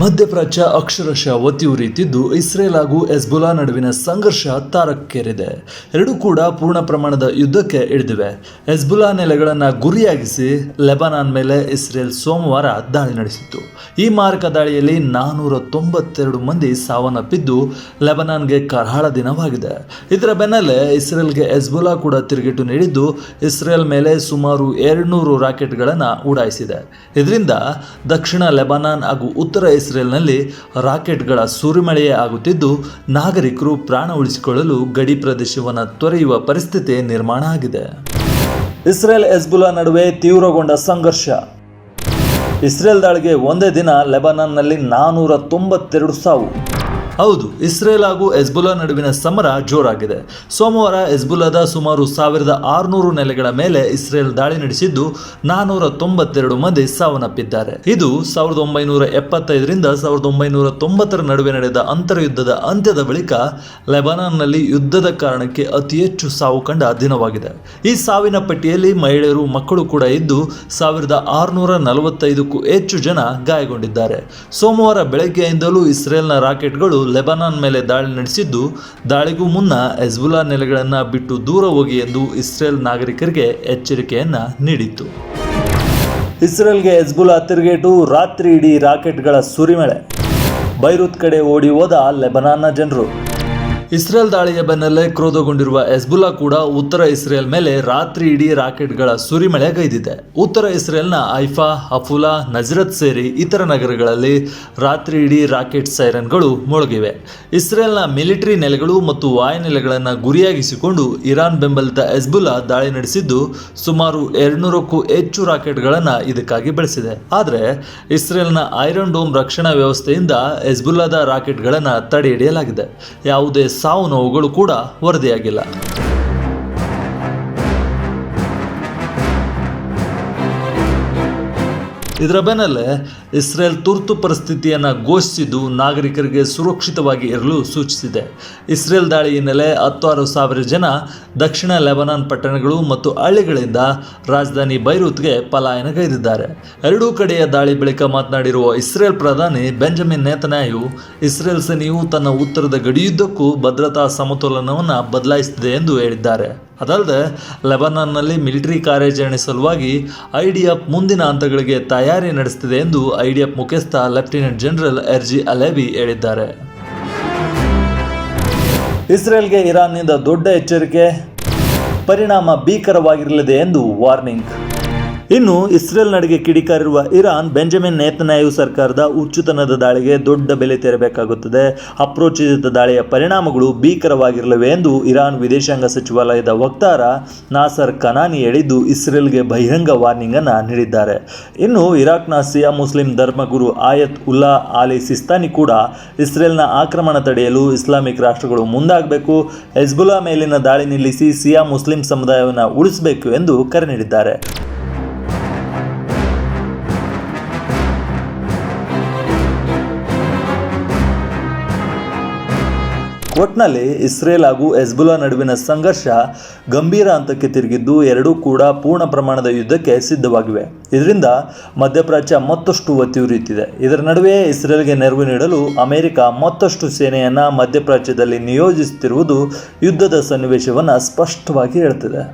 ಮಧ್ಯಪ್ರಾಚ್ಯ ಅಕ್ಷರಶಃ ಒತ್ತಿ ಉರಿಯುತ್ತಿದ್ದು ಇಸ್ರೇಲ್ ಹಾಗೂ ಎಸ್ಬುಲಾ ನಡುವಿನ ಸಂಘರ್ಷ ತಾರಕ್ಕೇರಿದೆ ಎರಡೂ ಕೂಡ ಪೂರ್ಣ ಪ್ರಮಾಣದ ಯುದ್ಧಕ್ಕೆ ಇಳಿದಿವೆ. ಎಸ್ಬುಲಾ ನೆಲೆಗಳನ್ನು ಗುರಿಯಾಗಿಸಿ ಲೆಬನಾನ್ ಮೇಲೆ ಇಸ್ರೇಲ್ ಸೋಮವಾರ ದಾಳಿ ನಡೆಸಿತ್ತು. ಈ ಮಾರಕ ದಾಳಿಯಲ್ಲಿ ನಾನ್ನೂರ ತೊಂಬತ್ತೆರಡು ಮಂದಿ ಸಾವನ್ನಪ್ಪಿದ್ದು ಲೆಬನಾನ್ಗೆ ಕರಾಳ ದಿನವಾಗಿದೆ. ಇದರ ಬೆನ್ನಲ್ಲೇ ಇಸ್ರೇಲ್ಗೆ ಎಸ್ಬುಲಾ ಕೂಡ ತಿರುಗೇಟು ನೀಡಿದ್ದು ಇಸ್ರೇಲ್ ಮೇಲೆ ಸುಮಾರು ಎರಡ್ನೂರು ರಾಕೆಟ್ಗಳನ್ನು ಉಡಾಯಿಸಿದೆ. ಇದರಿಂದ ದಕ್ಷಿಣ ಲೆಬನಾನ್ ಹಾಗೂ ಉತ್ತರ ಇಸ್ರೇಲ್ನಲ್ಲಿ ರಾಕೆಟ್ಗಳ ಸುರಿಮಳೆಯೇ ಆಗುತ್ತಿದ್ದು, ನಾಗರಿಕರು ಪ್ರಾಣ ಉಳಿಸಿಕೊಳ್ಳಲು ಗಡಿ ಪ್ರದೇಶವನ್ನು ತೊರೆಯುವ ಪರಿಸ್ಥಿತಿ ನಿರ್ಮಾಣ ಆಗಿದೆ. ಇಸ್ರೇಲ್ ಎಸ್ಬುಲಾ ನಡುವೆ ತೀವ್ರಗೊಂಡ ಸಂಘರ್ಷ. ಇಸ್ರೇಲ್ ದಾಳಿಗೆ ಒಂದೇ ದಿನ ಲೆಬನಾನ್ನಲ್ಲಿ ನಾನ್ನೂರ ತೊಂಬತ್ತೆರಡು ಸಾವು. ಹೌದು, ಇಸ್ರೇಲ್ ಹಾಗೂ ಎಸ್ಬುಲಾ ನಡುವಿನ ಸಮರ ಜೋರಾಗಿದೆ. ಸೋಮವಾರ ಎಸ್ಬುಲಾದ ಸುಮಾರು ಸಾವಿರದ ಆರುನೂರು ನೆಲೆಗಳ ಮೇಲೆ ಇಸ್ರೇಲ್ ದಾಳಿ ನಡೆಸಿದ್ದು ನಾನೂರ ತೊಂಬತ್ತೆರಡು ಮಂದಿ ಸಾವನ್ನಪ್ಪಿದ್ದಾರೆ. ಇದು ಸಾವಿರದ ಒಂಬೈನೂರ ಎಪ್ಪತ್ತೈದರಿಂದ ಸಾವಿರದ ಒಂಬೈನೂರ ತೊಂಬತ್ತರ ನಡುವೆ ನಡೆದ ಅಂತರ್ಯುದ್ಧದ ಅಂತ್ಯದ ಬಳಿಕ ಲೆಬನಾನ್ನಲ್ಲಿ ಯುದ್ಧದ ಕಾರಣಕ್ಕೆ ಅತಿ ಹೆಚ್ಚು ಸಾವು ಕಂಡ ದಿನವಾಗಿದೆ. ಈ ಸಾವಿನ ಪಟ್ಟಿಯಲ್ಲಿ ಮಹಿಳೆಯರು, ಮಕ್ಕಳು ಕೂಡ ಇದ್ದು, ಸಾವಿರದ ಆರುನೂರ ನಲವತ್ತೈದಕ್ಕೂ ಹೆಚ್ಚು ಜನ ಗಾಯಗೊಂಡಿದ್ದಾರೆ. ಸೋಮವಾರ ಬೆಳಗ್ಗೆಯಿಂದಲೂ ಇಸ್ರೇಲ್ನ ರಾಕೆಟ್ಗಳು ಲೆಬನಾನ್ ಮೇಲೆ ದಾಳಿ ನಡೆಸಿದ್ದು, ದಾಳಿಗೂ ಮುನ್ನ ಹೆಜ್ಬುಲಾ ನೆಲೆಗಳನ್ನು ಬಿಟ್ಟು ದೂರ ಹೋಗಿ ಎಂದು ಇಸ್ರೇಲ್ ನಾಗರಿಕರಿಗೆ ಎಚ್ಚರಿಕೆಯನ್ನ ನೀಡಿತ್ತು. ಇಸ್ರೇಲ್ಗೆ ಎಜ್ಬುಲಾ ತಿರುಗೇಟು, ರಾತ್ರಿ ಇಡೀ ರಾಕೆಟ್ಗಳ ಸುರಿಮಳೆ. ಬೈರುತ್ ಕಡೆ ಓಡಿ ಹೋದ ಲೆಬನಾನ್ನ ಜನರು. ಇಸ್ರೇಲ್ ದಾಳಿಯ ಬೆನ್ನಲ್ಲೇ ಕ್ರೋಧಗೊಂಡಿರುವ ಹೆಸ್ಬುಲ್ಲಾ ಕೂಡ ಉತ್ತರ ಇಸ್ರೇಲ್ ಮೇಲೆ ರಾತ್ರಿ ಇಡೀ ರಾಕೆಟ್ಗಳ ಸುರಿಮಳೆಗೈದಿದೆ ಉತ್ತರ ಇಸ್ರೇಲ್ನ ಐಫಾ ಹಫುಲಾ, ನಜರತ್ ಸೇರಿ ಇತರ ನಗರಗಳಲ್ಲಿ ರಾತ್ರಿ ಇಡೀ ರಾಕೆಟ್ ಸೈರನ್ಗಳು ಮೊಳಗಿವೆ. ಇಸ್ರೇಲ್ನ ಮಿಲಿಟರಿ ನೆಲೆಗಳು ಮತ್ತು ವಾಯುನೆಲೆಗಳನ್ನು ಗುರಿಯಾಗಿಸಿಕೊಂಡು ಇರಾನ್ ಬೆಂಬಲಿತ ಹೆಸ್ಬುಲ್ಲಾ ದಾಳಿ ನಡೆಸಿದ್ದು ಸುಮಾರು ಎರಡ್ನೂರಕ್ಕೂ ಹೆಚ್ಚು ರಾಕೆಟ್ಗಳನ್ನು ಇದಕ್ಕಾಗಿ ಬಳಸಿದೆ. ಆದರೆ ಇಸ್ರೇಲ್ನ ಐರನ್ ಡೋಮ್ ರಕ್ಷಣಾ ವ್ಯವಸ್ಥೆಯಿಂದ ಹೆಸ್ಬುಲ್ಲಾದ ರಾಕೆಟ್ಗಳನ್ನು ತಡೆ ಹಿಡಿಯಲಾಗಿದೆ ಯಾವುದೇ ಸಾವು ನೋವುಗಳು ಕೂಡ ವರದಿಯಾಗಿಲ್ಲ. ಇದರ ಬೆನ್ನಲ್ಲೇ ಇಸ್ರೇಲ್ ತುರ್ತು ಪರಿಸ್ಥಿತಿಯನ್ನು ಘೋಷಿಸಿದ್ದು ನಾಗರಿಕರಿಗೆ ಸುರಕ್ಷಿತವಾಗಿ ಇರಲು ಸೂಚಿಸಿದೆ. ಇಸ್ರೇಲ್ ದಾಳಿ ಹಿನ್ನೆಲೆ ಹತ್ತಾರು ಸಾವಿರ ಜನ ದಕ್ಷಿಣ ಲೆಬನಾನ್ ಪಟ್ಟಣಗಳು ಮತ್ತು ಹಳ್ಳಿಗಳಿಂದ ರಾಜಧಾನಿ ಬೈರೂತ್ಗೆ ಪಲಾಯನಗೈದಿದ್ದಾರೆ. ಎರಡೂ ಕಡೆಯ ದಾಳಿ ಬಳಿಕ ಮಾತನಾಡಿರುವ ಇಸ್ರೇಲ್ ಪ್ರಧಾನಿ ಬೆಂಜಮಿನ್ ನೇತನ್ಯಾಯು ಇಸ್ರೇಲ್ ಸೇನೆಯು ತನ್ನ ಉತ್ತರದ ಗಡಿಯುದ್ದಕ್ಕೂ ಭದ್ರತಾ ಸಮತೋಲನವನ್ನು ಬದಲಾಯಿಸಿದೆ ಎಂದು ಹೇಳಿದ್ದಾರೆ. ಅದಲ್ಲದೆ ಲೆಬನಾನ್ನಲ್ಲಿ ಮಿಲಿಟರಿ ಕಾರ್ಯಾಚರಣೆ ಸಲುವಾಗಿ ಐಡಿಎಫ್ ಮುಂದಿನ ಹಂತಗಳಿಗೆ ತಯಾರಿ ನಡೆಸುತ್ತಿದೆ ಎಂದು ಐಡಿಎಫ್ ಮುಖ್ಯಸ್ಥ ಲೆಫ್ಟಿನೆಂಟ್ ಜನರಲ್ ಎರ್ಜಿ ಅಲೆಬಿ ಹೇಳಿದ್ದಾರೆ. ಇಸ್ರೇಲ್ಗೆ ಇರಾನ್ನಿಂದ ದೊಡ್ಡ ಎಚ್ಚರಿಕೆ, ಪರಿಣಾಮ ಭೀಕರವಾಗಿರಲಿದೆ ಎಂದು ವಾರ್ನಿಂಗ್. ಇನ್ನು ಇಸ್ರೇಲ್ ನಡಿಗೆ ಕಿಡಿಕಾರಿರುವ ಇರಾನ್ ಬೆಂಜಮಿನ್ ನೇತನ್ಯಾಯು ಸರ್ಕಾರದ ಉಚ್ಚುತನದ ದಾಳಿಗೆ ದೊಡ್ಡ ಬೆಲೆ ತೆರಬೇಕಾಗುತ್ತದೆ. ಅಪ್ರೋಚಿತ ದಾಳಿಯ ಪರಿಣಾಮಗಳು ಭೀಕರವಾಗಿರಲಿವೆ ಎಂದು ಇರಾನ್ ವಿದೇಶಾಂಗ ಸಚಿವಾಲಯದ ವಕ್ತಾರ ನಾಸರ್ ಕನಾನಿ ಹೇಳಿದ್ದು, ಇಸ್ರೇಲ್ಗೆ ಬಹಿರಂಗ ವಾರ್ನಿಂಗ್ ಅನ್ನು ನೀಡಿದ್ದಾರೆ. ಇನ್ನು ಇರಾಕ್ನ ಸಿಯಾ ಮುಸ್ಲಿಂ ಧರ್ಮಗುರು ಆಯತ್ ಉಲ್ಲಾ ಆಲಿ ಸಿಸ್ತಾನಿ ಕೂಡ ಇಸ್ರೇಲ್ನ ಆಕ್ರಮಣ ತಡೆಯಲು ಇಸ್ಲಾಮಿಕ್ ರಾಷ್ಟ್ರಗಳು ಮುಂದಾಗಬೇಕು ಹೆಜ್ಬುಲಾ ಮೇಲಿನ ದಾಳಿ ನಿಲ್ಲಿಸಿ ಸಿಯಾ ಮುಸ್ಲಿಂ ಸಮುದಾಯವನ್ನು ಉಳಿಸಬೇಕು ಎಂದು ಕರೆ ನೀಡಿದ್ದಾರೆ. ಒಟ್ನಲ್ಲಿ ಇಸ್ರೇಲ್ ಹಾಗೂ ಎಸ್ಬುಲಾ ನಡುವಿನ ಸಂಘರ್ಷ ಗಂಭೀರ ಹಂತಕ್ಕೆ ತಿರುಗಿದ್ದು ಎರಡೂ ಕೂಡ ಪೂರ್ಣ ಪ್ರಮಾಣದ ಯುದ್ಧಕ್ಕೆ ಸಿದ್ಧವಾಗಿವೆ. ಇದರಿಂದ ಮಧ್ಯಪ್ರಾಚ್ಯ ಮತ್ತಷ್ಟು ಒತ್ತಿ ಉರಿಯುತ್ತಿದೆ. ಇದರ ನಡುವೆ ಇಸ್ರೇಲ್ಗೆ ನೆರವು ನೀಡಲು ಅಮೆರಿಕ ಮತ್ತಷ್ಟು ಸೇನೆಯನ್ನು ಮಧ್ಯಪ್ರಾಚ್ಯದಲ್ಲಿ ನಿಯೋಜಿಸುತ್ತಿರುವುದು ಯುದ್ಧದ ಸನ್ನಿವೇಶವನ್ನು ಸ್ಪಷ್ಟವಾಗಿ ಹೇಳ್ತಿದೆ.